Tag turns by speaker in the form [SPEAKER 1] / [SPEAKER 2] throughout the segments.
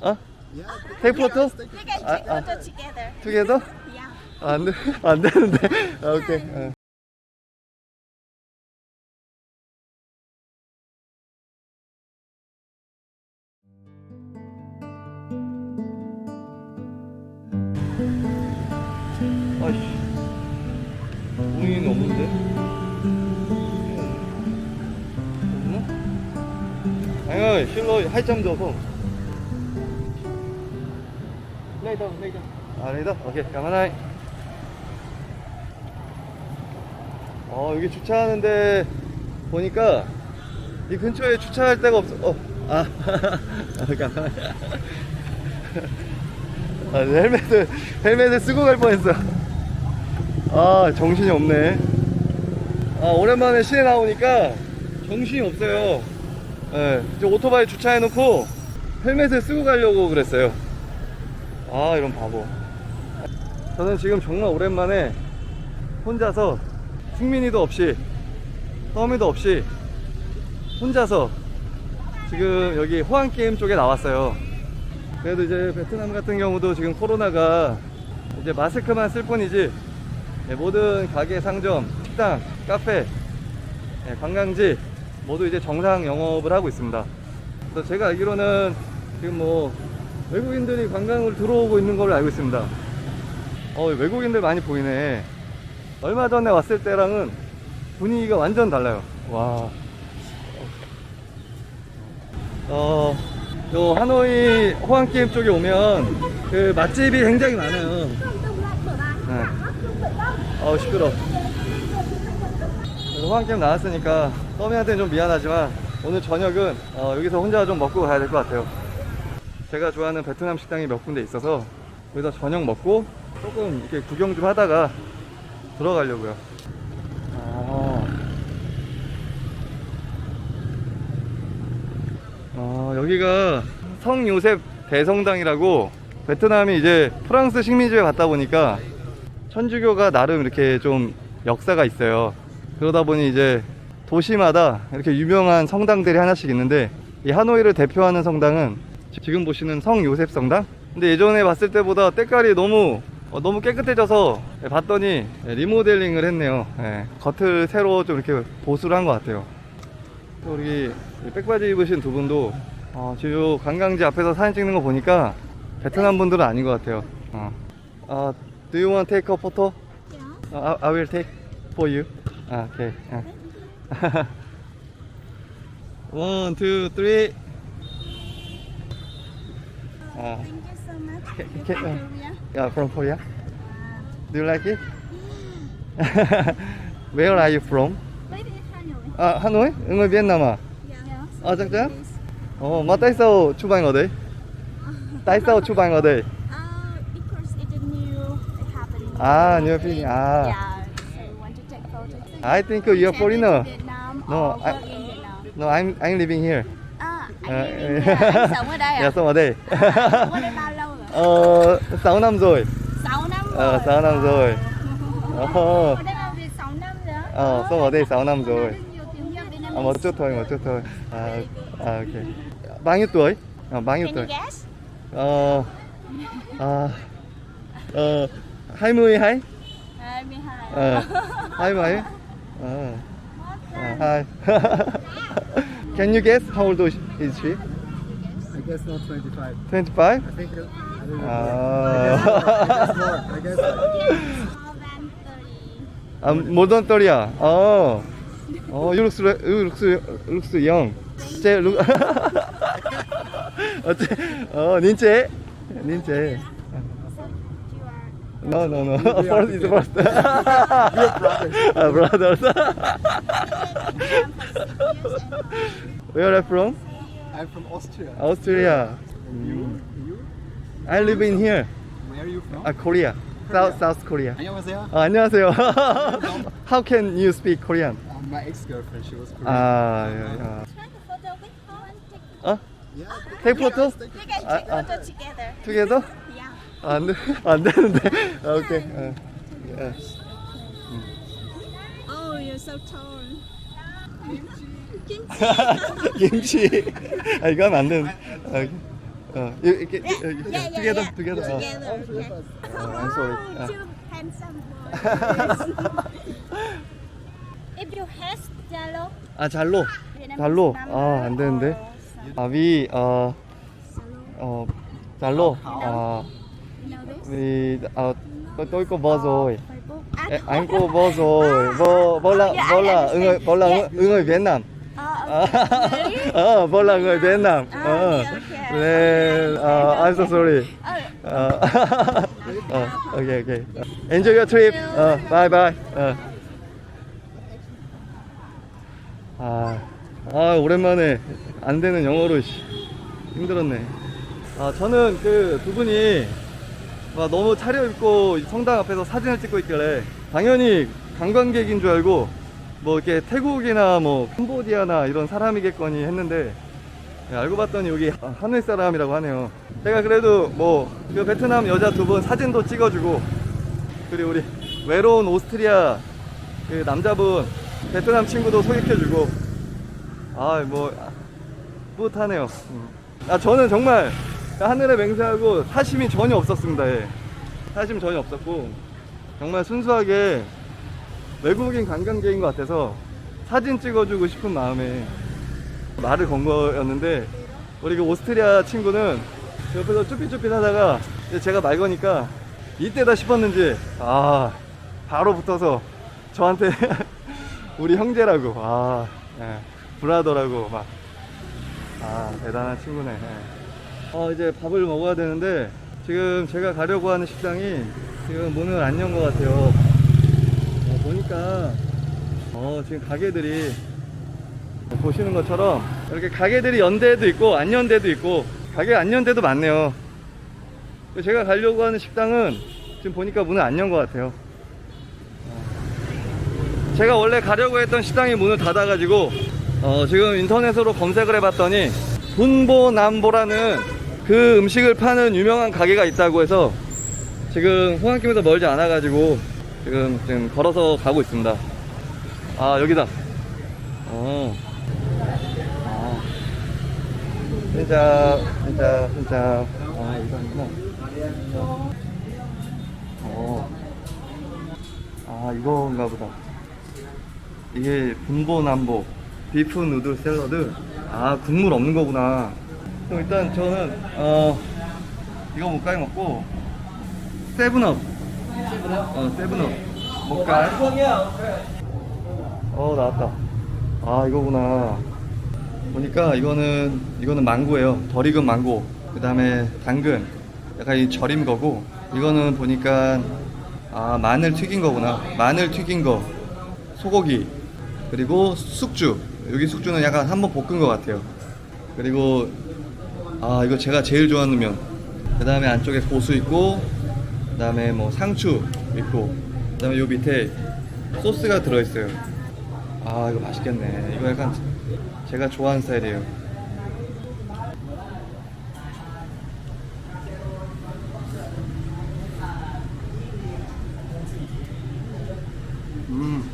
[SPEAKER 1] 어? Take photo?
[SPEAKER 2] Can
[SPEAKER 1] 아,
[SPEAKER 2] take
[SPEAKER 1] 아.
[SPEAKER 2] photo together.
[SPEAKER 1] Together?
[SPEAKER 2] Yeah.
[SPEAKER 1] 안 돼, 안 되는데. 아, 오케이. 어. 아니, 실로 할점 줘서. 레이더, 레이더. 아, 레이더? 오케이, 가만히. 어, 여기 주차하는데 보니까 이 근처에 주차할 데가 없어. 어, 아, 가만히. 아, 헬멧을, 헬멧을 쓰고 갈 뻔했어. 아, 정신이 없네. 아, 오랜만에 시내 나오니까 정신이 없어요. 예, 저 오토바이 주차해놓고 헬멧을 쓰고 가려고 그랬어요. 아, 이런 바보. 저는 지금 정말 오랜만에 혼자서 승민이도 없이 떠미도 없이 혼자서 지금 여기 호안게임 쪽에 나왔어요. 그래도 이제 베트남 같은 경우도 지금 코로나가 이제 마스크만 쓸 뿐이지 예, 모든 가게, 상점, 식당, 카페, 예, 관광지 모두 이제 정상 영업을 하고 있습니다. 그래서 제가 알기로는 지금 뭐 외국인들이 관광을 들어오고 있는 걸로 알고 있습니다. 어, 외국인들 많이 보이네. 얼마 전에 왔을 때랑은 분위기가 완전 달라요. 와. 어, 요 하노이 호안게임 쪽에 오면 그 맛집이 굉장히 많아요. 네. 어우, 시끄러. 호안게임 나왔으니까 떠미한테는 좀 미안하지만 오늘 저녁은 어, 여기서 혼자 좀 먹고 가야 될 것 같아요. 제가 좋아하는 베트남 식당이 몇 군데 있어서 거기서 저녁 먹고 조금 이렇게 구경 좀 하다가 들어가려고요. 아. 어, 여기가 성 요셉 대성당이라고 베트남이 이제 프랑스 식민지에 갔다 보니까 천주교가 나름 이렇게 좀 역사가 있어요. 그러다 보니 이제 도시마다 이렇게 유명한 성당들이 하나씩 있는데 이 하노이를 대표하는 성당은 지금 보시는 성 요셉 성당? 근데 예전에 봤을 때보다 때깔이 너무 어, 너무 깨끗해져서 봤더니 리모델링을 했네요. 예, 겉을 새로 좀 이렇게 보수를 한 것 같아요. 또 우리 백바지 입으신 두 분도 어, 지금 요 관광지 앞에서 사진 찍는 거 보니까 베트남 분들은 아닌 것 같아요. 어. 어, do you want to take a photo?
[SPEAKER 2] Yeah.
[SPEAKER 1] 어, I, I will take for you. 아, 오케이. 아. One, two, three. 아,
[SPEAKER 2] Thank you so much.
[SPEAKER 1] Okay,
[SPEAKER 2] You
[SPEAKER 1] okay,
[SPEAKER 2] from
[SPEAKER 1] uh,
[SPEAKER 2] Korea?
[SPEAKER 1] yeah, from Korea. Do you like it? Where are you from?
[SPEAKER 2] Is Hanoi?
[SPEAKER 1] Người Việt Nam à?
[SPEAKER 2] Yeah.
[SPEAKER 1] Sao chụp ảnh ở đây?
[SPEAKER 2] Uh, because it's a new happening.
[SPEAKER 1] Ah, new thing, ah.
[SPEAKER 2] Yeah.
[SPEAKER 1] I think you're foreigner.
[SPEAKER 2] Vietnam
[SPEAKER 1] No, I-. No, I'm I'm living here.
[SPEAKER 2] À, anh
[SPEAKER 1] Ờ,
[SPEAKER 2] đi bên đây à? Anh sống ở đây à?
[SPEAKER 1] Dạ, sống ở đây.
[SPEAKER 2] Sống ở đây bao lâu rồi?
[SPEAKER 1] Ờ, 6 năm rồi.
[SPEAKER 2] 6 năm rồi.
[SPEAKER 1] Ờ, sáu năm rồi. Ồ.
[SPEAKER 2] Ở đây làm việc 6 năm rồi.
[SPEAKER 1] Ờ, sống ở đây 6 năm rồi.
[SPEAKER 2] Việt Vietnamese.
[SPEAKER 1] À, một chút thôi, một chút thôi. À, à ok. Bao nhiêu tuổi? À, bao nhiêu tuổi? Ờ, à, ờ, 22?
[SPEAKER 2] 22.
[SPEAKER 1] Ờ, 27? Ờ, à, hai. Can you guess how old is she?
[SPEAKER 3] I guess not 25.
[SPEAKER 1] 25?
[SPEAKER 3] I think it, I don't know.
[SPEAKER 1] Ah.
[SPEAKER 3] I guess more. I guess more.
[SPEAKER 2] More than 30.
[SPEAKER 1] 아, more than 30야. 어. 어, you look, you look, looks young. 제 look. 어, 닌체? 닌체.
[SPEAKER 2] So you are
[SPEAKER 1] No, no, no.
[SPEAKER 3] We are
[SPEAKER 1] first is first.
[SPEAKER 3] We are brothers.
[SPEAKER 1] uh, brothers.
[SPEAKER 2] Vietnam for six years and
[SPEAKER 1] Where are you from?
[SPEAKER 3] I'm from Austria.
[SPEAKER 1] Austria.
[SPEAKER 3] And you? You?
[SPEAKER 1] I live in here.
[SPEAKER 3] Where are you from?
[SPEAKER 1] 아, Korea. South, South Korea.
[SPEAKER 3] 안녕하세요.
[SPEAKER 1] 아, 안녕하세요. How can you speak Korean?
[SPEAKER 3] Uh, my ex-girlfriend, she was Korean.
[SPEAKER 1] 아, 예, 예.
[SPEAKER 2] take a photo with her and take
[SPEAKER 1] 어?
[SPEAKER 3] yeah.
[SPEAKER 1] Take photo?
[SPEAKER 2] We can
[SPEAKER 1] Ah,
[SPEAKER 2] take
[SPEAKER 1] ah.
[SPEAKER 2] photo together.
[SPEAKER 1] Together? 안, 돼, 안 되는데. 아, 오케이. 어. 예.
[SPEAKER 2] Oh, you're so tall.
[SPEAKER 1] 김치. 아 이거 하면 안 되는. 아, 어, 이렇게
[SPEAKER 2] Yeah, yeah, yeah,
[SPEAKER 1] together,
[SPEAKER 2] yeah.
[SPEAKER 1] together. 어.
[SPEAKER 2] Together, okay.
[SPEAKER 1] Oh, I'm sorry.
[SPEAKER 2] Oh,
[SPEAKER 1] Uh.
[SPEAKER 2] two handsome boys. if you have Zalo,
[SPEAKER 1] 아 잘로.
[SPEAKER 2] Vietnamese
[SPEAKER 1] 잘로. 아안 되는데.
[SPEAKER 2] or.
[SPEAKER 1] 아위 어. 어 잘로. 아 Vì ờ, tôi tôi có bò rồi.
[SPEAKER 2] Ah,
[SPEAKER 1] Ê, anh có bò rồi bò bò là bò là người bò là người, Việt Nam
[SPEAKER 2] Oh,
[SPEAKER 1] ờ
[SPEAKER 2] okay.
[SPEAKER 1] bò là người Việt Nam
[SPEAKER 2] Ah,
[SPEAKER 1] ờ
[SPEAKER 2] okay, okay.
[SPEAKER 1] nên ờ, I'm so sorry
[SPEAKER 2] Oh,
[SPEAKER 1] ờ ờ, ok ok enjoy your trip ờ bye bye ờ 아, 아 오랜만에 안 되는 영어로 씨, 힘들었네. 아 저는 그 두 분이 막 너무 차려입고 성당 앞에서 사진을 찍고 있길래 당연히 관광객인 줄 알고 뭐 이렇게 태국이나 뭐 캄보디아나 이런 사람이겠거니 했는데 예, 알고 봤더니 여기 하늘 사람이라고 하네요. 제가 그래도 뭐 그 베트남 여자 두 분 사진도 찍어주고 그리고 우리 외로운 오스트리아 그 남자분 베트남 친구도 소개해주고 아 뭐 뿌듯하네요. 음. 아 저는 정말 하늘에 맹세하고 사심이 전혀 없었습니다. 예. 사심 전혀 없었고 정말 순수하게 외국인 관광객인 것 같아서 사진 찍어주고 싶은 마음에 말을 건 거였는데 우리 그 오스트리아 친구는 옆에서 쭈삣쭈삣 하다가 제가 말 거니까 이때다 싶었는지 아 바로 붙어서 저한테 우리 형제라고 아 예, 브라더라고 막 아 대단한 친구네 예. 어 이제 밥을 먹어야 되는데 지금 제가 가려고 하는 식당이 지금 문을 안 연 것 같아요. 어, 보니까 어 지금 가게들이 보시는 것처럼 이렇게 가게들이 연 데도 있고 안연 데도 있고 가게 안연 데도 많네요. 제가 가려고 하는 식당은 지금 보니까 문을 안 연 것 같아요. 제가 원래 가려고 했던 식당이 문을 닫아가지고 어, 지금 인터넷으로 검색을 해봤더니 분보남보라는 그 음식을 파는 유명한 가게가 있다고 해서 지금 홍학김에서 멀지 않아 가지고 지금 지금 걸어서 가고 있습니다. 아 여기다. 어. 아. 진짜 진짜 진짜. 아 이거구나. 어. 아 이건가 보다. 이게 분보 남보 비프 누들 샐러드 아 국물 없는 거구나 그럼 일단 저는 어 이거 못가게 먹고 세븐업. 어 세븐업. 못가. 어 나왔다. 아 이거구나. 보니까 이거는 이거는 망고예요. 덜 익은 망고. 그 다음에 당근. 약간 이 절임 거고 이거는 보니까 아 마늘 튀긴 거구나. 마늘 튀긴 거. 소고기. 그리고 숙주. 여기 숙주는 약간 한번 볶은 것 같아요. 그리고 아 이거 제가 제일 좋아하는 면 그 다음에 안쪽에 고수 있고 그 다음에 뭐 상추 있고 그 다음에 요 밑에 소스가 들어있어요. 아 이거 맛있겠네. 이거 약간 제가 좋아하는 스타일이에요. 음.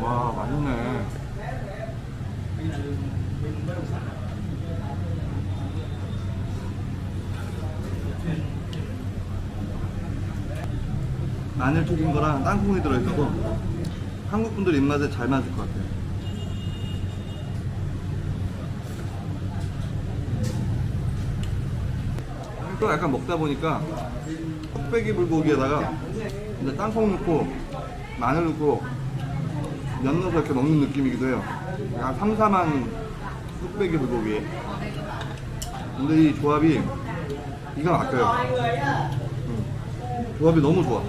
[SPEAKER 1] 와 맛있네 마늘 튀긴 거랑 땅콩이 들어있어서 한국 분들 입맛에 잘 맞을 것 같아요 또 약간 먹다 보니까 흑돼지 불고기에다가 이제 땅콩 넣고 마늘 넣고 면 넣어서 이렇게 먹는 느낌이기도 해요. 약간 삼삼한 흑돼지 불고기. 근데 이 조합이 기가 막혀요. 음. 조합이 너무 좋아.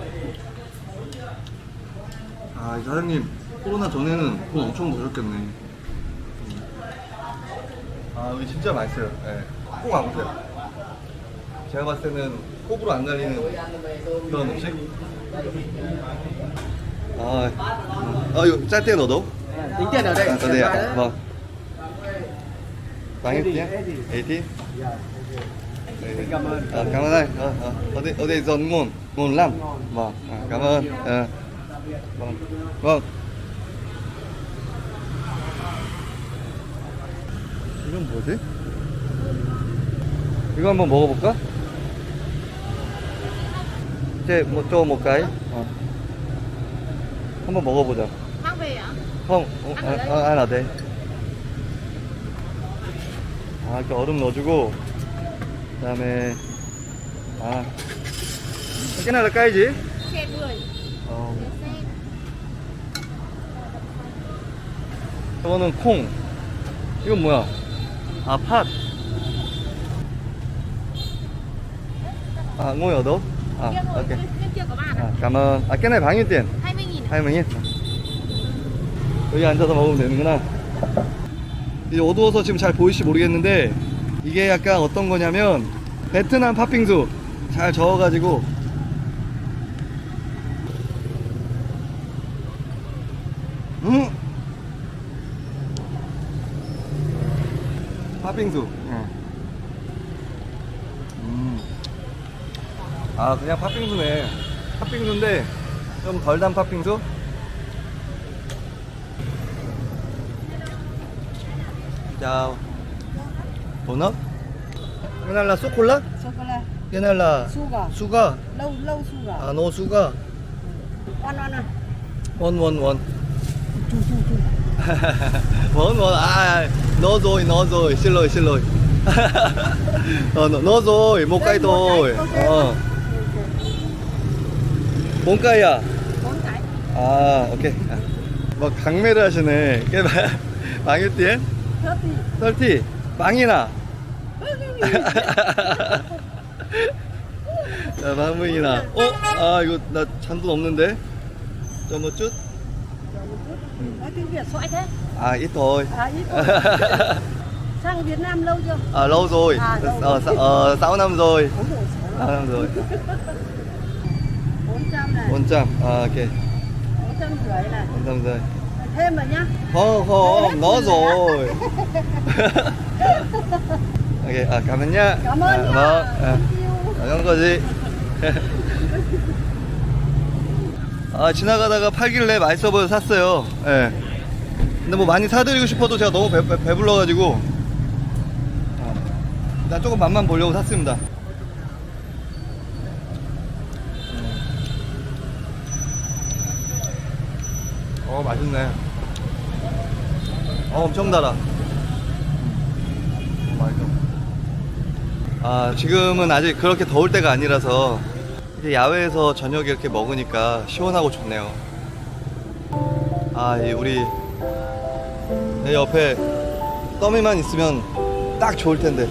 [SPEAKER 1] 아, 이 사장님 코로나 전에는 돈 엄청 버셨겠네. 음. 아, 여기 진짜 맛있어요. 예. 꼭 와보세요. 제가 봤을 때는 호불호 안 날리는 그런 음식. 아, 아 이거 짤때 넣어도?
[SPEAKER 4] Tính tiền ở đây.
[SPEAKER 1] À, ở đây 망했냐? 에디? Dạ,
[SPEAKER 4] cảm ơn
[SPEAKER 1] à, cảm ơn đây à, à. ở đây ở đây giòn ngon ngon lắm mà à, cảm ơn à. vâng vâng 이건 뭐지? 이거 một 먹어볼까? một 뭐또 먹까이? 어. 한번 먹어보자.
[SPEAKER 2] 황배야.
[SPEAKER 1] 황, 어, 아, 아, 아, 나 돼. 아, 이렇게 얼음 넣어주고, 그 다음에, 아?
[SPEAKER 2] Xe 10.
[SPEAKER 1] 어. 이거는 콩. 이건 뭐야? 아, 팥. 아, ngồi ở đâu? À, ok. À, cảm ơn. À, cái này bao nhiêu tiền?
[SPEAKER 2] 20 nghìn ạ?
[SPEAKER 1] 20만 여기 앉아서 먹으면 되는구나. 이제 어두워서 지금 잘 보일지 모르겠는데 이게 약간 어떤 거냐면 베트남 팥빙수 잘 저어가지고 음 팥빙수. 음. 아 그냥 팥빙수네. 팥빙수인데 좀 덜 단 팥빙수 chào Ủa nó Cái này là sô-cô-la
[SPEAKER 4] sô cô la
[SPEAKER 1] Cái này là
[SPEAKER 4] sugar
[SPEAKER 1] sugar
[SPEAKER 4] lâu lâu sugar
[SPEAKER 1] À no sugar
[SPEAKER 4] on on on
[SPEAKER 1] One one one
[SPEAKER 4] chu chu chu
[SPEAKER 1] One one À nó rồi nó rồi Xin lỗi xin lỗi Ờ nó, nó rồi Một cây thôi Ờ Bốn cây à
[SPEAKER 4] bốn cái
[SPEAKER 1] 아 오케이 아. 뭐 강매를 하시네 꽤 마- 망했디엔?
[SPEAKER 4] Thirty
[SPEAKER 1] 30 망이나 자, 마무이나. 어? 아, 이거 나 잔돈 없는데?
[SPEAKER 4] xoãi thế
[SPEAKER 1] À, ít thôi.
[SPEAKER 4] à ít thôi. sang việt nam lâu chưa
[SPEAKER 1] à, lâu rồi.
[SPEAKER 4] À, lâu rồi.
[SPEAKER 1] ờ, 6 năm rồi.
[SPEAKER 4] bốn rồi
[SPEAKER 1] 6 năm rồi.
[SPEAKER 4] bốn trăm này
[SPEAKER 1] 400. À, ok.
[SPEAKER 4] bốn trăm rưỡi này
[SPEAKER 1] 400 rồi.
[SPEAKER 4] Thêm rồi nhá
[SPEAKER 1] Không, không, nó rồi. ok, à, cảm ơn nhá.
[SPEAKER 4] cảm ơn
[SPEAKER 1] à, Vâng. À.
[SPEAKER 4] You.
[SPEAKER 1] 아, 그런 거지. 아, 지나가다가 팔길래 맛있어 보여서 샀어요. 예. 근데 뭐 많이 사드리고 싶어도 제가 너무 배, 배, 배불러가지고. 어, 일단 조금 맛만 보려고 샀습니다. 어, 맛있네. 어, 엄청 달아. 음, 맛있어. 아, 지금은 아직 그렇게 더울 때가 아니라서 야외에서 저녁에 이렇게 먹으니까 시원하고 좋네요. 아, 이 우리 내 옆에 떠미만 있으면 딱 좋을 텐데.